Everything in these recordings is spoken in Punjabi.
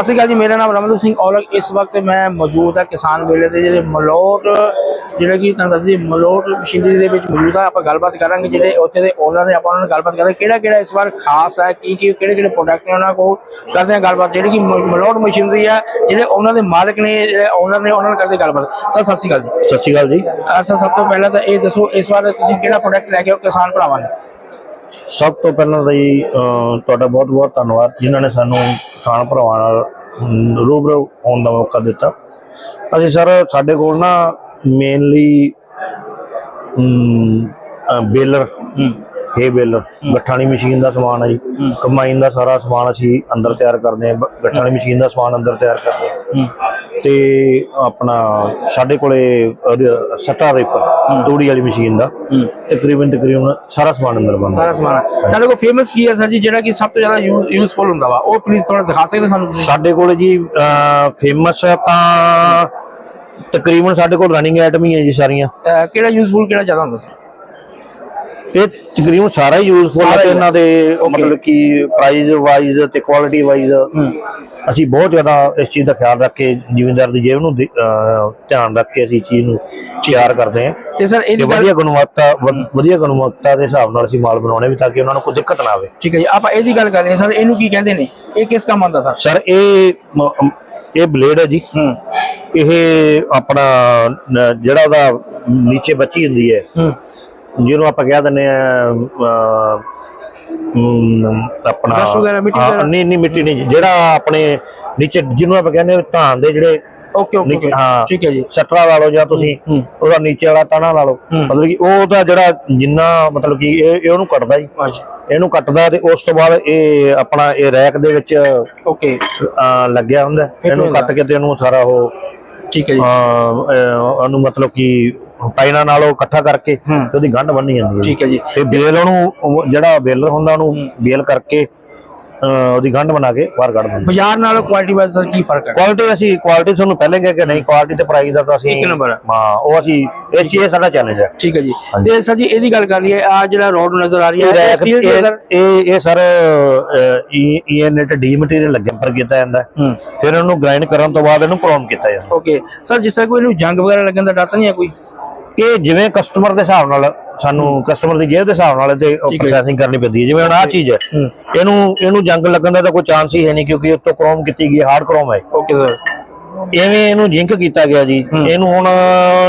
ਸਤਿ ਸ਼੍ਰੀ ਅਕਾਲ ਜੀ ਮੇਰਾ ਨਾਮ ਰਮਨਦੀਪ ਸਿੰਘ ਔਲਖ। ਇਸ ਵਕਤ ਮੈਂ ਮੌਜੂਦ ਹਾਂ ਕਿਸਾਨ ਮੇਲੇ ਦੇ ਜਿਹੜੇ ਮਲੋਟ ਜਿਹੜੇ ਕਿ ਤੁਹਾਨੂੰ ਦੱਸਦੀ ਮਲੋਟ ਮਸ਼ੀਨਰੀ ਦੇ ਵਿੱਚ ਮੌਜੂਦ ਆ ਆਪਾਂ ਗੱਲਬਾਤ ਕਰਾਂਗੇ ਜਿਹੜੇ ਉੱਥੇ ਦੇ ਓਨਰ ਨੇ ਆਪਾਂ ਉਹਨਾਂ ਨਾਲ ਗੱਲਬਾਤ ਕਰਾਂਗੇ। ਕਿਹੜਾ ਕਿਹੜਾ ਇਸ ਵਾਰ ਖਾਸ ਹੈ? ਕੀ ਕੀ ਕਿਹੜੇ ਕਿਹੜੇ ਪ੍ਰੋਡਕਟ ਨੇ ਉਹਨਾਂ ਕੋਲ? ਕਰਦੇ ਹਾਂ ਗੱਲਬਾਤ। ਜਿਹੜੀ ਕਿ ਮਲੋਟ ਮਸ਼ੀਨਰੀ ਆ ਜਿਹੜੇ ਉਹਨਾਂ ਦੇ ਮਾਲਕ ਨੇ ਜਿਹੜੇ ਓਨਰ ਨੇ ਉਹਨਾਂ ਨਾਲ ਕਰਦੇ ਗੱਲਬਾਤ। ਸਰ ਸਤਿ ਸ਼੍ਰੀ ਅਕਾਲ ਜੀ। ਸਤਿ ਸ਼੍ਰੀ ਅਕਾਲ ਜੀ। ਸਰ ਸਭ ਤੋਂ ਪਹਿਲਾਂ ਤਾਂ ਇਹ ਦੱਸੋ ਇਸ ਵਾਰ ਤੁਸੀਂ ਕਿਹੜਾ ਪ੍ਰੋਡਕਟ ਲੈ ਕੇ ਆਓ ਕਿਸਾਨ ਭਰਾਵਾਂ ਨੇ? ਸਭ ਤੋਂ ਪਹਿਲਾਂ ਤਾਂ ਜੀ ਤੁਹਾਡਾ ਬਹੁਤ ਬਹੁਤ ਧੰਨਵਾਦ ਜਿਨ੍ਹਾਂ ਨੇ ਸਾਨੂੰ ਕਿਸਾਨ ਭਰਾਵਾਂ ਨਾਲ ਰੂਬਰੂ ਹੋਣ ਦਾ ਮੌਕਾ ਦਿੱਤਾ। ਅਸੀਂ ਸਰ ਸਾਡੇ ਕੋਲ ਨਾ ਮੇਨਲੀ ਬੇਲਰ ਇਹ ਬੇਲਰ ਗੱਠਾਣੀ ਮਸ਼ੀਨ ਦਾ ਸਮਾਨ ਹੈ ਜੀ। ਕੰਬਾਈਨ ਦਾ ਸਾਰਾ ਸਮਾਨ ਅਸੀਂ ਅੰਦਰ ਤਿਆਰ ਕਰਦੇ ਹਾਂ ਗੱਠਾਣੀ ਮਸ਼ੀਨ ਦਾ ਸਮਾਨ ਅੰਦਰ ਤਿਆਰ ਕਰਦੇ ਹਾਂ। ਤੇ ਆਪਣਾ ਸਾਡੇ ਕੋਲੇ ਸੱਟਾ ਰੇਪਰ ਤੂੜੀ ਵਾਲੀ ਮਸ਼ੀਨ ਦਾ। ਤਕਰੀਬਨ ਤਕਰੀਬਨ ਸਾਰਾ ਸਮਾਨ ਅੰਦਰ ਬਣਦਾ ਸਾਰਾ ਸਮਾਨ ਤੁਹਾਡੇ ਕੋਲ ਫੇਮਸ ਕੀ ਹੈ ਸਰ ਜੀ? ਜਿਹੜਾ ਕਿ ਸਭ ਤੋਂ ਜ਼ਿਆਦਾ ਯੂਜ਼ਫੁਲ ਹੁੰਦਾ ਵਾ। ਉਹ ਪਲੀਜ਼ ਥੋੜਾ ਦਿਖਾ ਸਕਦੇ ਸਾਨੂੰ ਸਾਡੇ ਕੋਲ ਜੀ ਫੇਮਸ ਤਾਂ ਤਕਰੀਬਨ ਸਾਡੇ ਕੋਲ ਰਨਿੰਗ ਆਈਟਮ ਹੀ ਹੈ ਜੀ ਸਾਰੀਆਂ। ਕਿਹੜਾ ਯੂਜ਼ਫੁਲ ਕਿਹੜਾ ਜ਼ਿਆਦਾ ਹੁੰਦਾ ਸਰ ਇਹ ਤਕਰੀਬਨ ਸਾਰਾ ਹੀ ਯੂਜ਼ਫੁਲ ਹੈ ਇਹਨਾਂ ਦੇ ਮਤਲਬ ਕਿ ਪ੍ਰਾਈਸ ਵਾਈਜ਼ ਤੇ ਕੁਆਲਿਟੀ ਵਾਈਜ਼ ਅਸੀਂ ਬਹੁਤ ਜ਼ਿਆਦਾ ਇਸ ਚੀਜ਼ ਦਾ ਖਿਆਲ ਰੱਖ ਕੇ ਜ਼ਿਮੀਂਦਾਰ ਦੀ ਜੇਬ ਨੂੰ ਧਿਆਨ ਰੱਖ ਕੇ ਅਸੀਂ ਚੀਜ਼ ਨੂੰ ਤਿਆਰ ਕਰਦੇ ਹਾਂ। ਤੇ ਸਰ ਗੱਲ ਵਧੀਆ ਗੁਣਵੱਤਾ ਵਧੀਆ ਗੁਣਵੱਤਾ ਦੇ ਹਿਸਾਬ ਨਾਲ ਅਸੀਂ ਮਾਲ ਬਣਾਉਣੇ ਵੀ ਤਾਂ ਕਿ ਉਹਨਾਂ ਨੂੰ ਕੋਈ ਦਿੱਕਤ ਨਾ ਆਵੇ। ਠੀਕ ਹੈ ਜੀ ਆਪਾਂ ਇਹਦੀ ਗੱਲ ਕਰ ਰਹੇ ਸਰ ਇਹਨੂੰ ਕੀ ਕਹਿੰਦੇ ਨੇ? ਇਹ ਕਿਸ ਕੰਮ ਆਉਂਦਾ ਸਰ? ਸਰ ਇਹ ਇਹ ਬਲੇਡ ਹੈ ਜੀ। ਹੂੰ। ਇਹ ਆਪਣਾ ਜਿਹੜਾ ਉਹਦਾ ਨੀਚੇ ਬੱਚੀ ਹੁੰਦੀ ਹੈ। ਹੂੰ। ਜਿਹਨੂੰ ਆਪਾਂ ਕਹਿ ਦਿੰਦੇ ਆ ਆਪਣਾ ਹਾਂ? ਨਹੀਂ ਨਹੀਂ ਮਿੱਟੀ ਨਹੀਂ ਜਿਹੜਾ ਆਪਣੇ ਨੀਚੇ ਜਿਹਨੂੰ ਆਪਾਂ ਕਹਿੰਦੇ ਧਾਨ ਦੇ ਜਿਹੜੇ ਓਕੇ ਓਕੇ ਹਾਂ ਠੀਕ ਹੈ ਜੀ। ਸਟਰਾ ਲਾ ਲਓ ਜਾਂ ਤੁਸੀਂ ਹੂੰ। ਉਹਦਾ ਨੀਚੇ ਵਾਲਾ ਤਣਾ ਲਾ ਲਓ। ਹੂੰ। ਮਤਲਬ ਕਿ ਉਹ ਤਾਂ ਜਿਹੜਾ ਜਿੰਨਾ ਮਤਲਬ ਕਿ ਇਹ ਉਹਨੂੰ ਕੱਟਦਾ ਜੀ। ਇਹਨੂੰ ਕੱਟਦਾ ਤੇ ਉਸ ਤੋਂ ਬਾਅਦ ਇਹ ਆਪਣਾ ਇਹ ਰੈਕ ਦੇ ਵਿੱਚ ਓਕੇ। ਲੱਗਿਆ ਹੁੰਦਾ। ਇਹਨੂੰ। ਕੱਟ ਕੇ ਤੇ ਇਹਨੂੰ ਸਾਰਾ ਉਹ ਠੀਕ ਹੈ ਜੀ। ਅਹ, ਉਹਨੂੰ ਮਤਲਬ ਕਿ ਪਾਈਨਾ ਨਾਲ ਉਹ ਇਕੱਠਾ ਕਰਕੇ। ਤੇ ਉਹਦੀ ਗੰਢ ਬੰਨੀ ਜਾਂਦੀ ਹੈ ਠੀਕ ਹੈ ਜੀ। ਤੇ ਬੇਲ ਉਹਨੂੰ ਉਹ ਜਿਹੜਾ ਬੇਲਰ ਹੁੰਦਾ ਉਹਨੂੰ ਬੇਲ ਕਰਕੇ ਉਹਦੀ ਗੰਢ ਬਣਾ ਕੇ ਬਾਹਰ ਕੱਢ ਦਿੰਦੇ। ਬਾਜ਼ਾਰ ਨਾਲ ਕੁਆਲਿਟੀ ਵਾਈਜ਼ ਸਰ ਕੀ ਫ਼ਰਕ ਹੈ? ਕੁਆਲਿਟੀ ਅਸੀਂ ਕੁਆਲਿਟੀ ਤੁਹਾਨੂੰ ਪਹਿਲੇ ਕਹਿ ਕੇ ਨਹੀਂ ਕੁਆਲਿਟੀ ਤੇ ਪ੍ਰਾਈਸ ਦਾ ਤਾਂ ਅਸੀਂ ਇੱਕ number ਹੈ। ਉਹ ਅਸੀਂ ਇਹ ਚੀਜ਼ ਸਾਡਾ ਚੈਲੰਜ ਹੈ। ਠੀਕ ਹੈ ਜੀ। ਤੇ ਸਰ ਜੀ ਇਹਦੀ ਗੱਲ ਕਰ ਲਈਏ ਆ ਜਿਹੜਾ ਰੋਡ ਨਜ਼ਰ ਆ ਰਹੀ ਹੈ ਇਹ ਇਹ ਸਰ ਇਹ ਇਹ ਸਰ ਇਹ ਨੈਟ ਡੀ ਮਟੀਰੀਅਲ ਲੱਗਿਆ ਪਰ ਕੀਤਾ ਜਾਂਦਾ। ਫਿਰ ਉਹਨੂੰ ਗ੍ਰਾਈਂਡ ਕਰਨ ਤੋਂ ਬਾਅਦ ਇਹਨੂੰ ਕ੍ਰੋਮ ਕੀਤਾ ਜਾਂਦਾ। ਓਕੇ ਸਰ ਜਿਸ ਤਰ੍ਹਾਂ ਕੋਈ ਇਹਨੂੰ ਜੰਗ ਵਗੈਰਾ ਲੱਗਣ ਦਾ ਡਰ ਤਾਂ ਨਹੀਂ ਹੈ ਕੋਈ? ਇਹ ਜਿਵੇਂ ਕਸਟਮਰ ਦੇ ਹਿਸਾਬ ਨਾਲ ਸਾਨੂੰ ਕਸਟਮਰ ਦੀ ਜੇਬ ਦੇ ਹਿਸਾਬ ਨਾਲ ਤੇ। ਪ੍ਰੋਸੈਸਿੰਗ ਕਰਨੀ ਪੈਂਦੀ ਹੈ। ਜਿਵੇਂ ਹੁਣ ਆਹ ਚੀਜ਼ ਹੈ। ਹੂੰ। ਇਹਨੂੰ ਇਹਨੂੰ ਜੰਗ ਲੱਗਣ ਦਾ ਤਾਂ ਕੋਈ ਚਾਂਸ ਹੀ ਹੈ ਨਹੀਂ ਕਿਉਂਕਿ ਉੱਤੋਂ ਕ੍ਰੋਮ ਕੀਤੀ ਗਈ ਹਾਰਡ ਕ੍ਰੋਮ ਹੈ ਓਕੇ ਸਰ ਐਵੇਂ ਇਹਨੂੰ ਜਿੰਕ ਕੀਤਾ ਗਿਆ ਜੀ। ਇਹਨੂੰ ਹੁਣ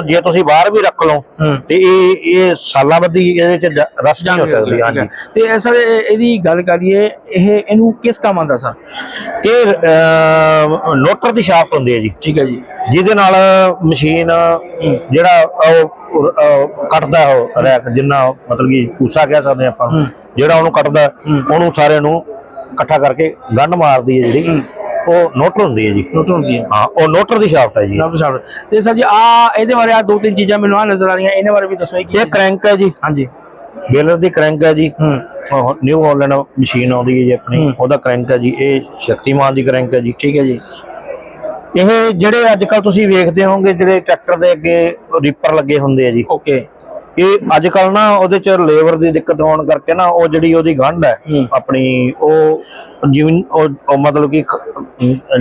ਜੇ ਤੁਸੀਂ ਬਾਹਰ ਵੀ ਰੱਖ ਲਓ ਤੇ ਇਹ ਇਹ ਸਾਲਾਂ ਬੱਧੀ ਇਹਦੇ ਚ ਰਸ ਹੋ ਸਕਦੀ ਹਾਂਜੀ। ਤੇ ਇਹ ਸਰ ਇਹਦੀ ਗੱਲ ਕਰੀਏ ਇਹ ਇਹਨੂੰ ਕਿਸ ਕੰਮ ਆਉਂਦਾ ਸਰ? ਇਹ ਨੋਟਰ ਦੀ ਸ਼ਾਫਟ ਹੁੰਦੀ ਹੈ ਜੀ। ਠੀਕ ਹੈ ਜੀ। ਜਿਹਦੇ ਨਾਲ ਮਸ਼ੀਨ ਜਿਹੜਾ ਉਹ ਕੱਟਦਾ ਉਹ ਰੈਕ ਜਿੰਨਾ ਮਤਲਬ ਕਿ ਪੂਸਾ ਕਹਿ ਸਕਦੇ ਆਪਾਂ। ਜਿਹੜਾ ਉਹਨੂੰ ਕੱਟਦਾ ਉਹਨੂੰ ਸਾਰੇ ਨੂੰ ਇਕੱਠਾ ਕਰਕੇ ਗੰਢ ਮਾਰਦੀ ਹੈ ਜਿਹੜੀ। ਉਹ ਨੋਟਰ ਹੁੰਦੀ ਹੈ ਜੀ। ਨੋਟ ਹੁੰਦੀ ਹੈ। ਹਾਂ ਉਹ ਨੋਟਰ ਦੀ ਸ਼ਾਫਟ ਹੈ ਜੀ। ਨੋਟ ਸ਼ਾਫਟ ਤੇ ਸਰ ਜੀ ਆ ਇਹਦੇ ਬਾਰੇ ਆ ਦੋ ਤਿੰਨ ਚੀਜ਼ਾਂ ਮੈਨੂੰ ਆ ਨਜ਼ਰ ਆ ਰਹੀਆਂ ਇਹਨਾਂ ਬਾਰੇ ਵੀ ਦੱਸੋ ਕੀ ਇਹ ਕ੍ਰੈਂਕ ਹੈ ਜੀ। ਹਾਂਜੀ। ਬੇਲਰ ਦੀ ਕ੍ਰੈਂਕ ਹੈ ਜੀ। ਹੂੰ। ਨਿਊ ਹਾਲੈਂਡ ਮਸ਼ੀਨ ਆਉਂਦੀ ਹੈ ਜੀ ਆਪਣੀ। ਉਹਦਾ ਕ੍ਰੈਂਕ ਹੈ ਜੀ। ਇਹ ਸ਼ਕਤੀਮਾਨ ਦੀ ਕ੍ਰੈਂਕ ਹੈ ਜੀ। ਠੀਕ ਹੈ ਜੀ। ਇਹ ਜਿਹੜੇ ਅੱਜ ਕੱਲ ਤੁਸੀਂ ਵੇਖਦੇ ਹੋਵੋਗੇ ਜਿਹੜੇ ਟਰੈਕਟਰ ਦੇ ਅੱਗੇ ਰੀਪਰ ਲੱਗੇ ਹੁੰਦੇ ਆ ਜੀ। ਓਕੇ। ਇਹ ਅੱਜ ਕੱਲ ਨਾ ਉਹਦੇ ਚ ਲੇਬਰ ਦੀ ਦਿੱਕਤ ਹੋਣ ਕਰਕੇ ਨਾ ਉਹ ਜਿਹੜੀ ਉਹਦੀ ਗੰਢ ਹੈ। ਆਪਣੀ ਉਹ ਜਿਵੇਂ ਉਹ ਮਤਲਬ ਕਿ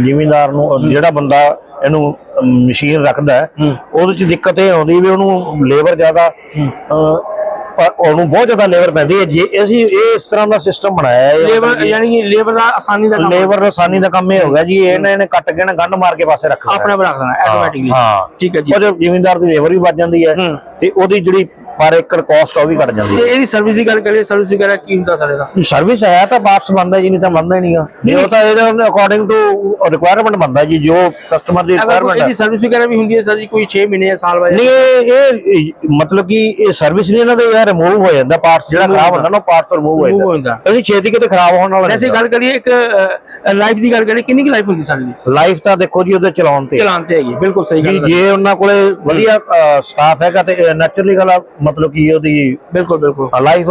ਜ਼ਿਮੀਂਦਾਰ ਨੂੰ ਜਿਹੜਾ ਬੰਦਾ ਇਹਨੂੰ ਮਸ਼ੀਨ ਰੱਖਦਾ। ਉਹਦੇ ਚ ਦਿੱਕਤ ਇਹ ਆਉਂਦੀ ਵੀ ਉਹਨੂੰ ਲੇਬਰ ਜ਼ਿਆਦਾ ਪਰ ਉਹਨੂੰ ਬਹੁਤ ਜ਼ਿਆਦਾ ਲੇਬਰ ਪੈਂਦੀ ਹੈ ਜੇ। ਅਸੀਂ ਇਹ ਇਸ ਤਰ੍ਹਾਂ ਦਾ ਸਿਸਟਮ ਬਣਾਇਆ ਹੈ। ਲੇਬਰ ਯਾਨੀ ਕਿ ਲੇਬਰ ਦਾ ਆਸਾਨੀ ਦਾ ਕੰਮ ਲੇਬਰ ਆਸਾਨੀ ਦਾ ਕੰਮ ਇਹ ਹੋ ਗਿਆ ਜੀ। ਇਹਨੇ ਇਹਨੇ ਕੱਟ ਕੇ ਨਾ ਗੰਢ ਮਾਰ ਕੇ ਪਾਸੇ ਰੱਖਣਾ ਆਪਣੇ ਆਪ ਰੱਖ ਦੇਣਾ ਆਟੋਮੈਟਿਕਲੀ ਹਾਂ। ਠੀਕ ਹੈ ਜੀ। ਉਹ ਜ਼ਿਮੀਂਦਾਰ ਦੀ ਲੇਬਰ ਵੀ ਬਚ ਜਾਂਦੀ ਹੂੰ। ਤੇ ਉਹਦੀ ਜਿਹੜੀ ਪਰ ਏਕੜ ਕਾਸਟ ਉਹ ਵੀ ਘਟ ਜਾਂਦੀ ਤੇ ਇਹਦੀ ਸਰਵਿਸ ਦੀ ਗੱਲ ਕਰੀਏ ਸਰਵਿਸ ਵਗੈਰਾ ਕੀ ਹੁੰਦਾ ਇਹਦਾ ਹੈ। ਸਰਵਿਸ ਹੈ ਤਾਂ ਪਾਰਟਸ ਬੰਦਾ ਜੀ ਨਹੀਂ ਤਾਂ ਬੰਦਾ ਹੀ ਨਹੀਂਗਾ ਨਹੀਂ ਉਹ ਤਾਂ ਇਹਦੇ ਅਕੋਰਡਿੰਗ ਟੂ ਰਿਕੁਆਇਰਮੈਂਟ ਬੰਦਾ ਜੀ ਜੋ ਕਸਟਮਰ ਦੀ ਅਗਰ ਕੋਈ ਰਿਕੁਆਇਰਮੈਂਟ ਹੈ। ਇਹਦੀ ਸਰਵਿਸ ਵਗੈਰਾ ਵੀ ਹੁੰਦੀ ਹੈ ਸਰ ਜੀ ਕੋਈ 6 ਮਹੀਨੇ ਜਾਂ ਸਾਲ ਬਾਅਦ? ਨਹੀਂ ਇਹ ਇਹ ਮਤਲਬ ਕਿ ਇਹ ਸਰਵਿਸ ਨਹੀਂ ਇਹਨਾਂ ਦਾ ਯਾਰ ਰਿਮੂਵ ਹੋ ਜਾਂਦਾ ਪਾਰਟਸ ਜਿਹੜਾ ਖਰਾਬ ਹੁੰਦਾ। ਨਾ ਪਾਰਟਸ ਰਿਮੂਵ ਹੋ Remove ਹੋ ਜਾਂਦਾ। ਜਾਂਦਾ। ਇਹਦੀ ਛੇਤੀ ਕਿਤੇ ਖਰਾਬ ਹੋਣ ਵਾਲਾ ਵੈਸੇ ਗੱਲ ਕਰੀਏ ਇੱਕ ਲਾਈਫ ਦੀ ਗੱਲ ਕਰੀਏ ਕਿੰਨੀ ਕੁ ਲਾਈਫ ਹੁੰਦੀ ਸਾਡੀ ਦੀ ਲਾਈਫ ਤਾਂ ਦੇਖੋ ਜੀ ਉਹਦੇ ਚਲਾਉਣ ਤੇ ਚਲਾਉਣ ਤੇ ਹੈਗੀ ਬਿਲਕੁਲ ਸਹੀ ਵੀ ਗੱਲ ਹੈ। ਜੇ ਉਹਨਾਂ ਕੋਲੇ ਵਧੀਆ ਸਟਾਫ ਹੈਗਾ ਤੇ ਨੈਚੁਰਲੀ ਗੱਲ ਆ, ਮਤਲਬ ਕਿ ਉਹਦੀ ਬਿਲਕੁਲ ਬਿਲਕੁਲ। ਲਾਈਫ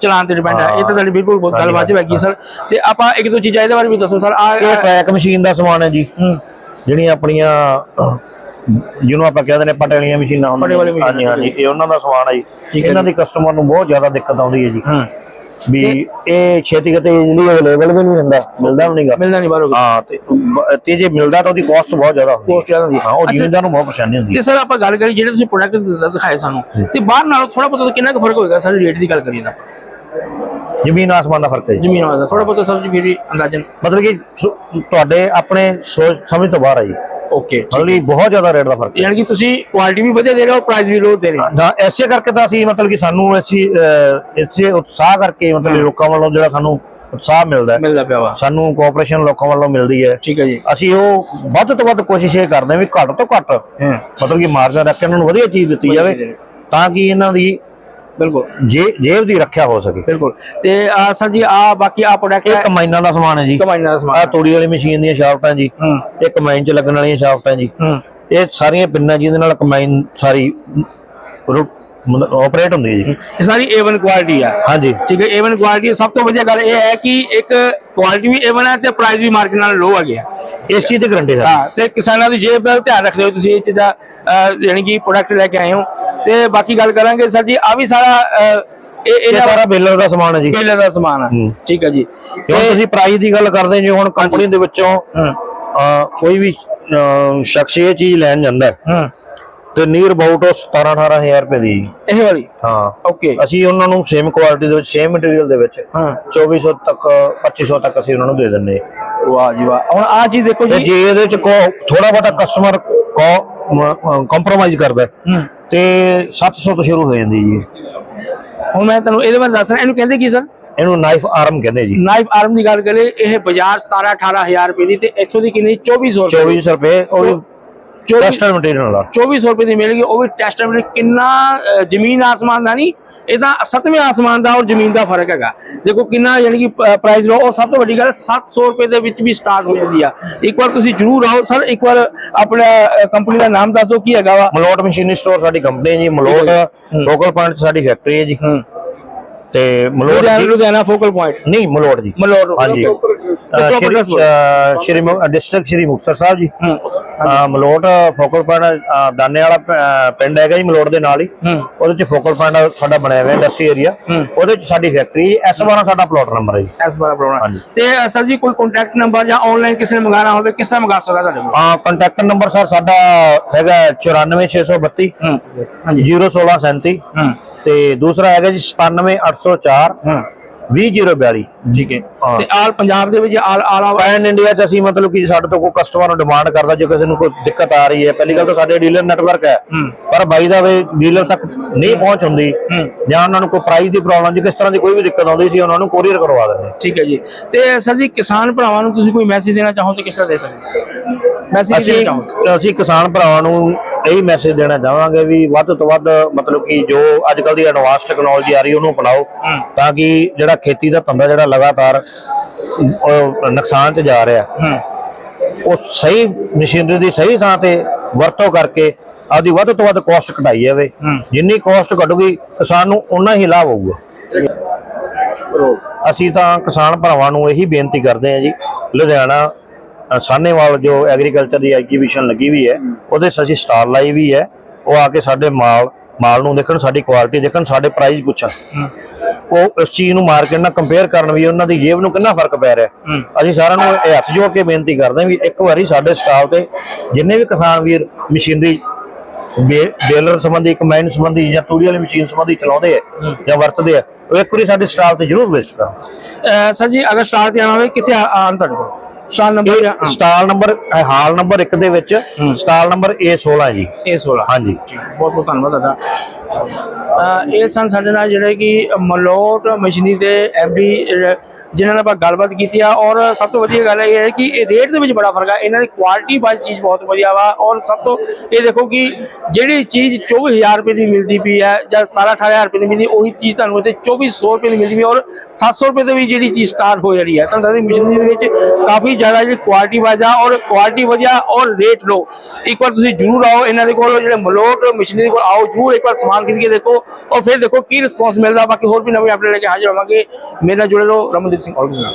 ਚਲਾਉਣ ਤੇ ਡਿਪੈਂਡ ਹੈ। ਇਹ ਤਾਂ ਤੁਹਾਡੀ ਬਿਲਕੁਲ ਬਹੁਤ ਗੱਲ ਹਾਂਜੀ, ਵਾਜਬ ਹੈਗੀ ਸਰ। ਤੇ ਆਪਾਂ ਇੱਕ ਦੋ ਚੀਜ਼ਾਂ ਇਹਦੇ ਬਾਰੇ ਵੀ ਦੱਸੋ ਸਰ। ਆ ਇਹ ਪੈਕ ਮਸ਼ੀਨ ਦਾ ਸਮਾਨ ਹੈ ਜੀ। ਹੂੰ। ਜਿਹੜੀਆਂ ਆਪਣੀਆਂ ਜਿਹਨੂੰ ਆਪਾਂ ਕਹਿੰਦੇ ਨੇ ਪਟੇ ਵਾਲੀਆਂ ਮਸ਼ੀਨਾਂ ਹੁੰਦੀਆਂ ਹਾਂਜੀ ਹਾਂਜੀ ਇਹ ਉਹਨਾਂ ਦਾ ਸਮਾਨ ਹੈ ਜੀ। ਹੈ ਇਹਨਾਂ ਦੀ ਕਸਟਮਰ ਨੂੰ ਬਹੁਤ ਜ਼ਿਆਦਾ ਦਿੱਕਤ ਆਉਂਦੀ ਹੈ ਜੀ। ਹੂੰ। ਵੀ ਇਹ ਛੇਤੀ ਕਿਤੇ ਇਜ਼ੀਲੀ ਅਵੇਲੇਬਲ ਵੀ ਨਹੀਂ ਹੁੰਦਾ ਮਿਲਦਾ ਵੀ ਨਹੀਂਗਾ। ਮਿਲਦਾ ਨਹੀਂ ਬਾਹਰੋਂ ਹਾਂ ਤੇ ਬ- ਤੇ ਜੇ ਮਿਲਦਾ ਤਾਂ ਉਹਦੀ ਕਾਸਟ ਬਹੁਤ ਜ਼ਿਆਦਾ ਹੁੰਦੀ ਹੈ। ਕੋਸਟ ਜ਼ਿਆਦਾ ਹੁੰਦੀ ਹੈ। ਹਾਂ ਉਹ ਅੱਛਾ, ਜ਼ਿਮੀਂਦਾਰ ਨੂੰ ਬਹੁਤ ਪਰੇਸ਼ਾਨੀ ਹੁੰਦੀ ਹੈ। ਤੇ ਸਰ ਆਪਾਂ ਗੱਲ ਕਰੀ ਜਿਹੜੇ ਤੁਸੀਂ ਪ੍ਰੋਡਕਟ ਦਿਖਾਏ ਸਾਨੂੰ। ਤੇ ਬਾਹਰ ਨਾਲੋਂ ਥੋੜਾ ਬਹੁਤ ਕਿੰਨਾ ਕੁ ਫ਼ਰਕ ਹੋਏਗਾ? ਸਰ ਰੇਟ ਦੀ ਗੱਲ ਕਰੀਏ ਤਾਂ। ਜ਼ਮੀਨ ਆਸਮਾਨ ਦਾ ਫ਼ਰਕ ਹੈ ਜੀ। ਜ਼ਮੀਨ ਵਾਲਾ ਥੋੜਾ ਬਹੁਤ ਸਬਜ਼ੀ ਮੇਰੀ ਅੰਦਾਜ਼ਨ। ਮਤਲਬ ਕਿ ਸੁ- ਤੁਹਾਡੇ ਆਪਣੇ ਸੋਚ ਸਮਝ ਤੋਂ ਬਾਹਰ ਆ ਜੀ। ਓਕੇ ਕਿ ਬਹੁਤ ਜ਼ਿਆਦਾ ਰੇਟ ਦਾ ਫ਼ਰਕ ਹੈ। ਯਾਨੀ ਕਿ ਤੁਸੀਂ ਕੁਆਲਿਟੀ ਵੀ ਵਧੀਆ ਦੇ ਰਹੇ ਹੋ ਪ੍ਰਾਈਸ ਵੀ ਲੋ ਦੇ ਰਹੇ ਹੋ। ਹਾਂ ਐਸੇ ਕਰਕੇ ਤਾਂ ਅਸੀਂ ਮਤਲਬ ਕਿ ਸਾਨੂੰ ਅਹ, ਇੱਥੇ ਉਤਸ਼ਾਹ ਕਰਕੇ ਮਤਲਬ ਲੋਕਾਂ ਵੱਲੋਂ ਜਿਹੜਾ ਸਾਨੂੰ ਉਤਸ਼ਾਹ ਮਿਲਦਾ ਹੈ, ਮਿਲਦਾ ਪਿਆ ਵਾ। ਸਾਨੂੰ ਕੋਆਪਰੇਸ਼ਨ ਲੋਕਾਂ ਵੱਲੋਂ ਮਿਲਦੀ ਹੈ। ਠੀਕ ਹੈ ਜੀ। ਅਸੀਂ ਉਹ ਵੱਧ ਤੋਂ ਵੱਧ ਕੋਸ਼ਿਸ਼ ਇਹ ਕਰਦੇ ਹਾਂ ਵੀ ਘੱਟ ਤੋਂ ਘੱਟ ਮਤਲਬ ਕਿ ਮਾਰਜਨ ਰੱਖ ਕੇ ਇਹਨਾਂ ਨੂੰ ਵਧੀਆ ਚੀਜ਼ ਦਿੱਤੀ ਜਾਵੇ ਤਾਂ ਕਿ ਇਹਨਾਂ ਦੀ ਬਿਲਕੁਲ। ਜੇ ਜੇਬ ਦੀ ਰੱਖਿਆ ਹੋ ਸਕੇ। ਬਿਲਕੁਲ। ਤੇ ਆ ਸਰ ਜੀ ਆ ਬਾਕੀ ਆ ਪ੍ਰੋਡਕਟ ਇਹ ਹੈ ਕਮਾਈਨਾਂ ਦਾ ਸਮਾਨ ਹੈ ਜੀ। ਕਮਾਈਨਾਂ ਦਾ ਆ ਸਮਾਨ ਤੂੜੀ ਵਾਲੀ ਮਸ਼ੀਨ ਦੀਆਂ ਸ਼ਾਫਟਾਂ ਜੀ। ਹੂੰ। ਇਹ ਕਮਾਈਨ 'ਚ ਲੱਗਣ ਵਾਲੀਆਂ ਸ਼ਾਫਟਾਂ ਜੀ। ਹੂੰ। ਇਹ ਸਾਰੀਆਂ ਪਿੰਨਾਂ ਜਿਹਦੇ ਨਾਲ ਕਮਾਈਨ ਸਾਰੀ ਆਪਰੇਟ ਹੁੰਦੀ ਹੈ ਜੀ। ਇਹ ਸਾਰੀ A1 ਕੁਆਲਿਟੀ ਆ। ਹਾਂਜੀ। ਠੀਕ ਹੈ A1 ਕੁਆਲਿਟੀ ਸਭ ਤੋਂ ਵਧੀਆ ਗੱਲ ਇਹ ਹੈ ਕਿ ਇੱਕ ਕੁਆਲਿਟੀ ਵੀ A1 ਹੈ ਤੇ ਪ੍ਰਾਈਸ ਵੀ ਮਾਰਕੀਟ ਨਾਲ ਲੋ ਆ। ਗਿਆ ਇਸ ਚੀਜ਼ ਦੀ ਗਰੰਟੀ ਸਰ ਹਾਂ ਤੇ ਕਿਸਾਨਾਂ ਦੀ ਜੇਬ ਦਾ ਧਿਆਨ ਰੱਖਦੇ ਹੋ ਤੁਸੀਂ ਇਹ ਚੀਜ਼ਾਂ ਯਾਨੀ ਕਿ ਪ੍ਰੋਡਕਟ ਲੈ ਕੇ ਆਏ ਹੋ। ਤੇ ਬਾਕੀ ਗੱਲ ਕਰਾਂਗੇ ਸਰ ਜੀ ਆ ਵੀ ਸਾਰਾ ਇਹ ਇਹ ਸਾਰਾ ਬੇਲਰ ਦਾ ਸਮਾਨ ਹੈ ਜੀ। ਕੇਲੇ ਦਾ ਸਮਾਨ ਹੂੰ। ਠੀਕ ਹੈ ਜੀ। ਕਿਉਂ ਤੁਸੀਂ ਪ੍ਰਾਈਸ ਦੀ ਗੱਲ ਕਰਦੇ ਜੀ ਹੁਣ ਕੰਪਨੀ ਦੇ ਵਿੱਚੋਂ ਕੋਈ ਵੀ ਸ਼ਖਸ ਇਹ ਚੀਜ਼ ਲੈਣ ਜਾਂਦਾ ਹੈ। ਤੇ ਨੀਅਰ ਅਬਾਊਟ 17 18000 ਰੁਪਏ ਦੀ। ਇਹ ਵਾਲੀ? ਹਾਂ। ਓਕੇ ਅਸੀਂ ਉਹਨਾਂ ਨੂੰ ਸੇਮ ਕੁਆਲਿਟੀ ਦੇ ਵਿੱਚ ਸੇਮ ਮਟੀਰੀਅਲ ਦੇ ਵਿੱਚ ਹਾਂ। 2400 ਤੱਕ 2500 ਤੱਕ ਅਸੀਂ ਉਹਨਾਂ ਨੂੰ ਦੇ ਦਿੰਦੇ ਵਾਹ ਜੀ ਵਾਹ। ਹੁਣ ਆ ਚੀਜ਼ ਦੇਖੋ ਤੇ ਜੀ ਜੇ ਇਹਦੇ ਚ ਕੋ ਥੋੜਾ ਬਹੁਤਾ ਕਸਟਮਰ ਕੋ ਕੰਪਰੋਮਾਈਜ਼ ਕਰਦਾ ਤੇ 700 ਤੋਂ ਸ਼ੁਰੂ ਹੋ ਜਾਂਦੀ ਜੀ। ਹੁਣ ਮੈਂ ਤੁਹਾਨੂੰ ਇਹਦੇ ਬਾਰੇ ਦੱਸਣਾ ਇਹਨੂੰ ਕਹਿੰਦੇ ਕੀ ਸਰ ਇਹਨੂੰ ਨਾਈਫ ਆਰਮ ਕਹਿੰਦੇ ਜੀ। ਨਾਈਫ ਆਰਮ ਦੀ ਗੱਲ ਕਰੇ ਇਹ ਬਾਜ਼ਾਰ 17 18000 ਰੁਪਏ ਦੀ ਤੇ ਇੱਥੋਂ ਦੀ ਕਿੰਨੀ? 2400 ਰੁਪਏ 2400 ਰੁਪਏ ਉਹ ਵੀ 24 ਕਸਟਮਰ ਮਟੀਰੀਅਲ ਨਾਲ 2400 ਰੁਪਏ ਦੀ ਮਿਲੇਗੀ ਉਹ ਵੀ ਟੈਸਟ ਵਿੱਚ ਕਿੰਨਾ ਜ਼ਮੀਨ ਆਸਮਾਨ ਦਾ ਨਹੀਂ ਇਹ ਤਾਂ ਸੱਤਵੇਂ ਆਸਮਾਨ ਦਾ ਔਰ ਜ਼ਮੀਨ ਦਾ ਫ਼ਰਕ ਹੈਗਾ। ਦੇਖੋ ਕਿੰਨਾ ਯਾਨੀ ਕਿ ਪ੍ਰਾਈਸ ਲੋ ਔਰ ਸਭ ਤੋਂ ਵੱਡੀ ਗੱਲ 700 ਰੁਪਏ ਦੇ ਵਿੱਚ ਵੀ ਸਟਾਰਟ ਹੋ ਜਾਂਦੀ ਆ। ਇੱਕ ਵਾਰ ਤੁਸੀਂ ਜਰੂਰ ਆਓ ਸਰ ਇੱਕ ਵਾਰ ਆਪਣਾ ਕੰਪਨੀ ਦਾ ਨਾਮ ਦੱਸ ਕੀ ਹੈਗਾ ਵਾ। ਮਲੋਟ ਮਸ਼ੀਨਰੀ ਸਟੋਰ ਸਾਡੀ ਕੰਪਨੀ ਹੈ ਜੀ ਮਲੋਟ ਲੋਕਲ ਪੁਆਇੰਟ ਸਾਡੀ ਫੈਕਟਰੀ ਹੈ ਜੀ। ਤੇ ਮਲੋਟ ਲੁਧਿਆਣਾ ਫੋਕਲ ਪੁਆਇੰਟ ਨਹੀਂ ਮਲੋਟ ਜੀ। ਮਲੋਟ। ਹਾਂਜੀ। ਸ਼੍ਰੀ ਡਿਸਟ੍ਰਿਕਟ ਸ਼੍ਰੀ ਮੁਕਤਸਰ ਸਾਹਿਬ ਜੀ। ਮਲੋਟ ਫੋਕਲ ਪੁਆਇੰਟ ਦਾਨੇ ਵਾਲਾ ਪਿੰਡ ਹੈਗਾ ਜੀ ਮਲੋਟ ਦੇ ਨਾਲ ਹੀ। ਉਹਦੇ ਚ ਫੋਕਲ ਪੁਆਇੰਟ ਸਾਡਾ ਬਣਿਆ ਹੋਇਆ ਇੰਡਸਟਰੀ ਏਰੀਆ। ਉਹਦੇ ਚ ਸਾਡੀ ਫੈਕਟਰੀ S12 ਸਾਡਾ ਪਲਾਟ ਨੰਬਰ ਹੈ ਜੀ। ਐਸ ਬਾਰ ਪ੍ਰੋਗਰਾਮ ਹਾਂਜੀ। ਤੇ ਸਰ ਜੀ ਕੋਈ ਕੰਟੈਕਟ ਨੰਬਰ ਜਾਂ ਆਨਲਾਈਨ ਕਿਸੇ ਨੇ ਮੰਗਾਣਾ ਹੋਵੇ ਕਿਸ ਤਰ੍ਹਾਂ ਮੰਗਾ ਸਕਦਾ ਤੁਹਾਡੇ ਕੋਲ? ਹਾਂ ਕੰਟੈਕਟ ਨੰਬਰ ਸਰ ਸਾਡਾ ਹੈਗਾ 94632 ਹੂੰ। ਹਾਂਜੀ। 01637 ਹੂੰ। ਤੇ ਦੂਸਰਾ ਹੈਗਾ ਜੀ 97804 ਹੂੰ। 20042 ਠੀਕ ਹੈ। ਹਾਂ। ਤੇ ਆਲ ਪੰਜਾਬ ਦੇ ਵਿੱਚ all all our pan India ਚ ਅਸੀਂ ਮਤਲਬ ਕਿ ਸਾਡੇ ਤੋਂ ਕੋਈ ਕਸਟਮਰ ਨੂੰ ਡਿਮਾਂਡ ਕਰਦਾ ਜੇ ਕਿਸੇ ਨੂੰ ਕੋਈ ਦਿੱਕਤ ਆ ਰਹੀ ਹੈ। ਪਹਿਲੀ ਗੱਲ ਤਾਂ ਸਾਡੇ ਡੀਲਰ ਨੈਟਵਰਕ ਹੈ। ਹੂੰ। ਪਰ ਬਾਈ ਦਾ ਵੇ ਡੀਲਰ ਤੱਕ ਨਹੀਂ ਪਹੁੰਚ ਹੁੰਦੀ। ਹੂੰ। ਜਾਂ ਉਹਨਾਂ ਨੂੰ ਕੋਈ ਪ੍ਰਾਈਸ ਦੀ ਪ੍ਰੋਬਲਮ ਜੀ ਕਿਸ ਤਰ੍ਹਾਂ ਦੀ ਕੋਈ ਵੀ ਦਿੱਕਤ ਆਉਂਦੀ ਸੀ ਉਹਨਾਂ ਨੂੰ ਕੋਰੀਅਰ ਕਰਵਾ ਦਿੰਦੇ। ਠੀਕ ਹੈ ਜੀ। ਤੇ ਸਰ ਜੀ ਕਿਸਾਨ ਭਰਾਵਾਂ ਨੂੰ ਤੁਸੀਂ ਕੋਈ ਮੈਸੇਜ ਦੇਣਾ ਚਾਹੋ ਤਾਂ ਕਿਸ ਤਰ੍ਹਾਂ ਦੇ ਸਕਦੇ ਮੈਸੇਜ ਦੇਣਾ ਅਸੀਂ ਚਾਹੋ ਅਸੀਂ ਕਿਸਾਨ ਭਰਾਵਾਂ ਨੂੰ ਇਹੀ ਮੈਸੇਜ ਦੇਣਾ ਚਾਹਾਂਗੇ ਵੀ ਵੱਧ ਤੋਂ ਵੱਧ ਮਤਲਬ ਕਿ ਜੋ ਅੱਜ ਕੱਲ ਦੀ ਐਡਵਾਂਸ ਟੈਕਨੋਲੋਜੀ ਆ ਰਹੀ ਉਹਨੂੰ ਅਪਣਾਓ ਤਾਂ ਕਿ ਜਿਹੜਾ ਖੇਤੀ ਦਾ ਧੰਦਾ ਜਿਹੜਾ ਲਗਾਤਾਰ ਨੁਕਸਾਨ ਤੇ ਜਾ ਰਿਹਾ। ਉਹ ਸਹੀ ਮਸ਼ੀਨਰੀ ਦੀ ਸਹੀ ਥਾਂ ਤੇ ਵਰਤੋਂ ਕਰਕੇ ਆਪਦੀ ਵੱਧ ਤੋਂ ਵੱਧ ਕਾਸਟ ਘਟਾਈ ਜਾਵੇ। ਜਿੰਨੀ ਕਾਸਟ ਘਟੂਗੀ ਕਿਸਾਨ ਨੂੰ ਉਨਾ ਹੀ ਲਾਭ ਹੋਊਗਾ। ਅਸੀਂ ਤਾਂ ਕਿਸਾਨ ਭਰਾਵਾਂ ਨੂੰ ਇਹੀ ਬੇਨਤੀ ਕਰਦੇ ਹਾਂ ਜੀ ਲੁਧਿਆਣਾ ਸਾਹਨੇਵਾਲ ਜੋ ਐਗਰੀਕਲਚਰ ਦੀ ਐਗਜੀਬਿਸ਼ਨ ਲੱਗੀ ਵੀ ਹੈ ਉਹਦੇ ਅਸੀਂ ਸਟਾਲ ਲਾਈ ਵੀ ਹੈ। ਉਹ ਆ ਕੇ ਸਾਡੇ ਮਾਲ ਮਾਲ ਨੂੰ ਦੇਖਣ ਸਾਡੀ ਕੁਆਲਿਟੀ ਦੇਖਣ ਸਾਡੇ ਪ੍ਰਾਈਸ ਪੁੱਛਣ। ਉਹ ਇਸ ਚੀਜ਼ ਨੂੰ ਮਾਰਕੀਟ ਨਾਲ ਕੰਪੇਅਰ ਕਰਨ ਵੀ ਉਹਨਾਂ ਦੀ ਜੇਬ ਨੂੰ ਕਿੰਨਾ ਫ਼ਰਕ ਪੈ ਰਿਹਾ। ਅਸੀਂ ਸਾਰਿਆਂ ਨੂੰ ਇਹ ਹੱਥ ਜੋੜ ਕੇ ਬੇਨਤੀ ਕਰਦੇ ਹਾਂ ਵੀ ਇੱਕ ਵਾਰੀ ਸਾਡੇ ਸਟਾਲ ਤੇ ਜਿੰਨੇ ਵੀ ਕਿਸਾਨ ਵੀਰ ਮਸ਼ੀਨਰੀ ਬੇਲਰ ਸੰਬੰਧੀ ਕਮੈਨ ਸੰਬੰਧੀ ਜਾਂ ਤੂੜੀ ਵਾਲੀ ਮਸ਼ੀਨ ਸੰਬੰਧੀ ਚਲਾਉਂਦੇ ਆ ਜਾਂ ਵਰਤਦੇ ਆ ਉਹ ਇੱਕ ਵਾਰੀ ਸਾਡੇ ਸਟਾਲ ਤੇ ਜ਼ਰੂਰ ਵਿਜ਼ਿਟ ਕਰਨ ਅ, ਸਰ ਜੀ ਅਗਰ ਸਟਾਰ ਤੇ ਆਣਾ ਹੋਵੇ ਕਿੱਥੇ ਆਉਣ ਤੁਹਾਡੇ ਕੋਲ? ਸਟਾਰ ਨੰਬਰ ਇਹ ਸਟਾਲ ਨੰਬਰ ਇਹ ਹਾਲ ਨੰਬਰ 1 ਦੇ ਵਿੱਚ ਸਟਾਲ ਨੰਬਰ A16 ਹੈ ਜੀ। ਇਹ 16 ਹਾਂਜੀ। ਬਹੁਤ ਬਹੁਤ ਧੰਨਵਾਦ ਤੁਹਾਡਾ ਇਹ ਸਨ ਸਾਡੇ ਨਾਲ ਜਿਹੜੇ ਕਿ ਮਲੋਟ ਮਸ਼ੀਨਰੀ ਦੇ ਐਮਡੀ ਜਿਨ੍ਹਾਂ ਨਾਲ ਆਪਾਂ ਗੱਲਬਾਤ ਕੀਤੀ ਆ ਔਰ ਸਭ ਤੋਂ ਵਧੀਆ ਗੱਲ ਇਹ ਹੈ ਕਿ ਇਹ ਰੇਟ ਦੇ ਵਿੱਚ ਬੜਾ ਫ਼ਰਕ ਆ। ਇਹਨਾਂ ਦੀ ਕੁਆਲਿਟੀ ਵਾਈਜ਼ ਚੀਜ਼ ਬਹੁਤ ਵਧੀਆ ਵਾ ਔਰ ਸਭ ਤੋਂ ਇਹ ਦੇਖੋ ਕਿ ਜਿਹੜੀ ਚੀਜ਼ 24000 ਰੁਪਏ ਦੀ ਮਿਲਦੀ ਪਈ ਹੈ ਜਾਂ 18000 ਰੁਪਏ ਦੀ ਮਿਲਦੀ, ਉਹੀ ਚੀਜ਼ ਤੁਹਾਨੂੰ ਇੱਥੇ 2400 ਰੁਪਏ ਦੀ ਮਿਲਦੀ ਪਈ ਹੈ ਔਰ 700 ਰੁਪਏ ਤੋਂ ਵੀ ਜਿਹੜੀ ਚੀਜ਼ ਸਟਾਰਟ ਹੋ ਰਹੀ ਹੈ। ਤੁਹਾਨੂੰ ਦੱਸਦੀ ਮਸ਼ੀਨਰੀ ਦੇ ਵਿੱਚ ਕਾਫੀ ਜ਼ਿਆਦਾ ਜਿਹੜੀ ਕੁਆਲਿਟੀ ਵਾਈਜ਼ ਆ ਔਰ ਕੁਆਲਿਟੀ ਵਧੀਆ ਔਰ ਰੇਟ ਲੋ ਇੱਕ ਵਾਰ ਤੁਸੀਂ ਜਰੂਰ ਆਓ ਇਹਨਾਂ ਦੇ ਕੋਲ, ਜਿਹੜੇ ਮਲੋਟ ਮਸ਼ੀਨਰੀ ਕੋਲ ਆਓ, ਜਰੂਰ ਇੱਕ ਵਾਰ ਸਮਾਨ ਖਰੀਦ ਕੇ ਦੇਖੋ ਔਰ ਫਿਰ ਦੇਖੋ ਕੀ ਰਿਸਪੌਂਸ ਮਿਲਦਾ। ਬਾਕੀ ਹੋਰ ਵੀ ਨਵੇਂ ਅਪਡੇਟ ਲੈ ਕੇ ਹਾਜ਼ਰ ਹੋਵਾਂਗੇ। ਮੇਰੇ ਨਾਲ ਜੁੜੇ ਰਹੋ ਰਮਨਦੀਪ ਸਿੰਘ ਔਲਗੂ ਨਾਲ